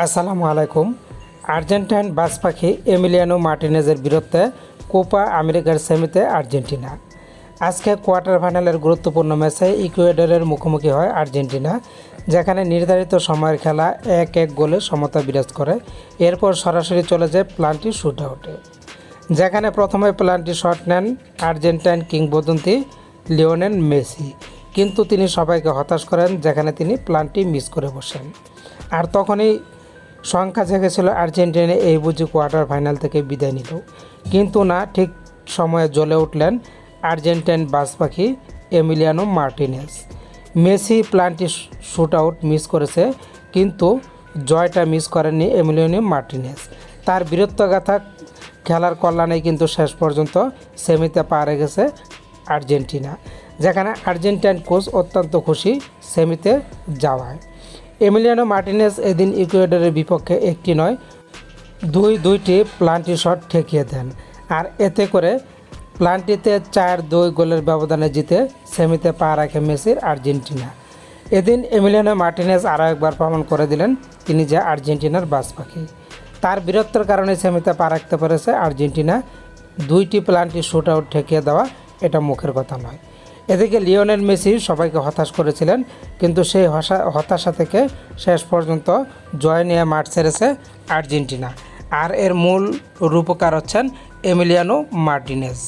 আসসালামু আলাইকুম। আর্জেন্টাইন বাস পাখি এমিলিয়ানো মার্টিনেজের বিরুদ্ধে কোপা আমেরিকার সেমিতে আর্জেন্টিনা। আজকে কোয়ার্টার ফাইনালের গুরুত্বপূর্ণ ম্যাচে ইকুয়েডরের মুখোমুখি হয় আর্জেন্টিনা, যেখানে নির্ধারিত সময়ের খেলা এক এক গোলে সমতা বিরাজ করে। এরপর সরাসরি চলে যায় প্লান্টি শুট আউটে যেখানে প্রথমে প্লান্টি শট নেন আর্জেন্টাইন কিংবদন্তি লিওনেল মেসি, কিন্তু তিনি সবাইকে হতাশ করেন, যেখানে তিনি প্লান্টি মিস করে বসেন। আর তখনই সংখ্যা জেগেছিল আর্জেন্টিনা এই বুঝি কোয়ার্টার ফাইনাল থেকে বিদায় নিল কিন্তু না, ঠিক সময়ে জ্বলে উঠলেন আর্জেন্টাইন বাস পাখি Emiliano Martinez Messi penalty shootout miss করেছে, কিন্তু জয়টা মিস করেননি এমিলিয়ানো মার্টিনেস তার বীরত্বগাথা খেলার কল্যাণে কিন্তু শেষ পর্যন্ত সেমিতে পা রেখেছে আর্জেন্টিনা, যেখানে আর্জেন্টাইন কোচ অত্যন্ত খুশি সেমিতে যাওয়ায়। এমিলিয়ানো মার্টিনেস এদিন ইকুয়েডরের বিপক্ষে একটি নয়, দুই, দুইটি প্লান্টি শট ঠেকিয়ে দেন। আর এতে করে প্লান্টিতে চার, দুই গোলের ব্যবধানে জিতে সেমিতে পা রাখে মেসির আর্জেন্টিনা। এদিন এমিলিয়ানো মার্টিনেস আরও একবার প্রমাণ করে দিলেন তিনি যে আর্জেন্টিনার বাস পাখি তার বীরত্বের কারণে সেমিতে পা রাখতে পেরেছে আর্জেন্টিনা। দুইটি প্লান্টি শুট আউট ঠেকিয়ে দেওয়া এটা মুখের কথা নয়। এদিকে লিওনেল মেসি সবাইকে হতাশ করেছিলেন, কিন্তু সেই হতাশা থেকে শেষ পর্যন্ত জয় নিয়ে মাঠ ছেড়েছে আর্জেন্টিনা। আর এর মূল রূপকার হচ্ছেন এমিলিয়ানো মার্টিনেজ।